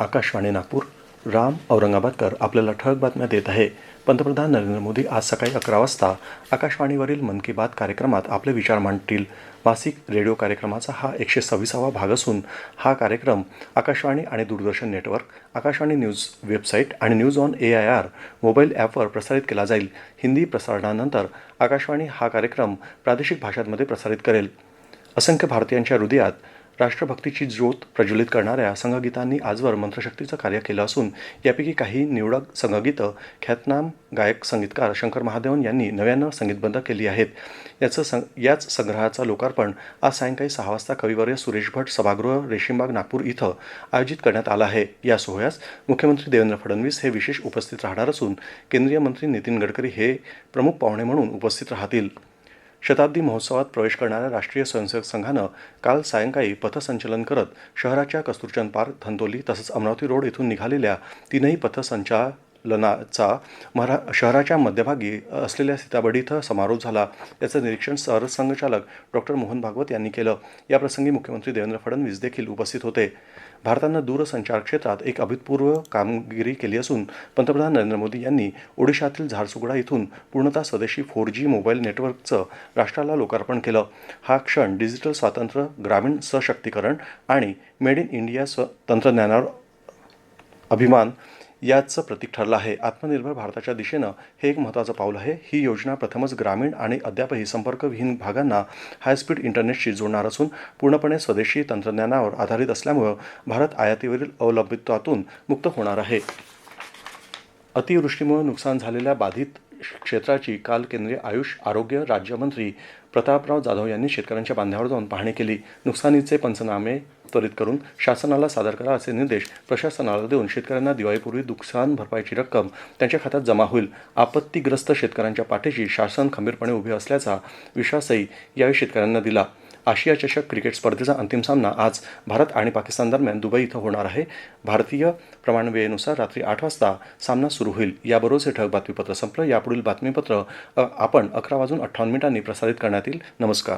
आकाशवाणी नागपूर. राम औरंगाबादकर आपल्याला ठळक बातम्या देत आहे. पंतप्रधान नरेंद्र मोदी आज सकाळी अकरा वाजता आकाशवाणीवरील मन की बात कार्यक्रमात आपले विचार मांडतील. मासिक रेडिओ कार्यक्रमाचा हा एकशे सव्वीसावा भाग असून हा कार्यक्रम आकाशवाणी आणि Doordarshan network Akashvani news website आणि news on A I R mobile ॲपवर प्रसारित केला जाईल. हिंदी प्रसारणानंतर आकाशवाणी हा कार्यक्रम प्रादेशिक भाषांमध्ये प्रसारित करेल. असंख्य भारतीयांच्या हृदयात राष्ट्रभक्तीची ज्योत प्रज्वलित करणाऱ्या संघगीतांनी आजवर मंत्रशक्तीचं कार्य केलं असून यापैकी काही निवडक संघगीतं ख्यातनाम गायक संगीतकार शंकर महादेवन यांनी नव्यानं संगीतबद्ध केली आहेत. याचं सं याच संग्रहाचं लोकार्पण आज सायंकाळी सहा वाजता कविवर्य सुरेश भट सभागृह रेशीमबाग नागपूर इथं आयोजित करण्यात आलं आहे. या सोहळ्यास मुख्यमंत्री देवेंद्र फडणवीस हे विशेष उपस्थित राहणार असून केंद्रीय मंत्री नितीन गडकरी हे प्रमुख पाहुणे म्हणून उपस्थित राहतील. शताब्दी महोत्सवात प्रवेश करणाऱ्या राष्ट्रीय स्वयंसेवक संघानं काल सायंकाळी पथसंचलन करत शहराच्या कस्तुरचंद पार्क धंतोली तसंच अमरावती रोड येथून निघालेल्या तीनही लनाचा मरा शहराच्या मध्यभागी असलेल्या सीताबडी इथं समारोप झाला. याचं निरीक्षण सरसंघचालक डॉक्टर मोहन भागवत यांनी केलं. याप्रसंगी मुख्यमंत्री देवेंद्र फडणवीस देखील उपस्थित होते. भारतानं दूरसंचार क्षेत्रात एक अभूतपूर्व कामगिरी केली असून पंतप्रधान नरेंद्र मोदी यांनी ओडिशातील झारसुगडा इथून पूर्णतः स्वदेशी फोर जी मोबाईल नेटवर्कचं राष्ट्राला लोकार्पण केलं. हा क्षण डिजिटल स्वातंत्र्य ग्रामीण सशक्तीकरण आणि मेड इन इंडिया स्व तंत्रज्ञानावर अभिमान याचं प्रतीक ठरलं आहे. आत्मनिर्भर भारताच्या दिशेनं हे एक महत्त्वाचं पाऊल आहे. ही योजना प्रथमच ग्रामीण आणि अद्यापही संपर्कविहीन भागांना हायस्पीड इंटरनेटशी जोडणार असून पूर्णपणे स्वदेशी तंत्रज्ञानावर आधारित असल्यामुळं भारत आयातीवरील अवलंबित्वातून मुक्त होणार आहे. अतिवृष्टीमुळे नुकसान झालेल्या बाधित क्षेत्राची काल केंद्रीय आयुष आरोग्य राज्यमंत्री प्रतापराव जाधव यांनी शेतकऱ्यांच्या बांधावर जाऊन पाहणी केली. नुकसानीचे पंचनामे त्वरित करून शासनाला सादर करा असे निर्देश प्रशासनाला देऊन शेतकऱ्यांना दिवाळीपूर्वी नुकसान भरपाईची रक्कम त्यांच्या खात्यात जमा होईल. आपत्तीग्रस्त शेतकऱ्यांच्या पाठीशी शासन खंबीरपणे उभे असल्याचा विश्वासही यावेळी शेतकऱ्यांना दिला. आशिया चषक क्रिकेट स्पर्धेचा अंतिम सामना आज भारत आणि पाकिस्तान दरम्यान दुबई इथं होणार आहे. भारतीय प्रमाणवेळेनुसार रात्री आठ वाजता सामना सुरू होईल. याबरोबरच हे ठळक बातमीपत्र संपलं. यापुढील बातमीपत्र आपण अकरा वाजून अठ्ठावन्न मिनिटांनी प्रसारित करण्यात येईल. नमस्कार.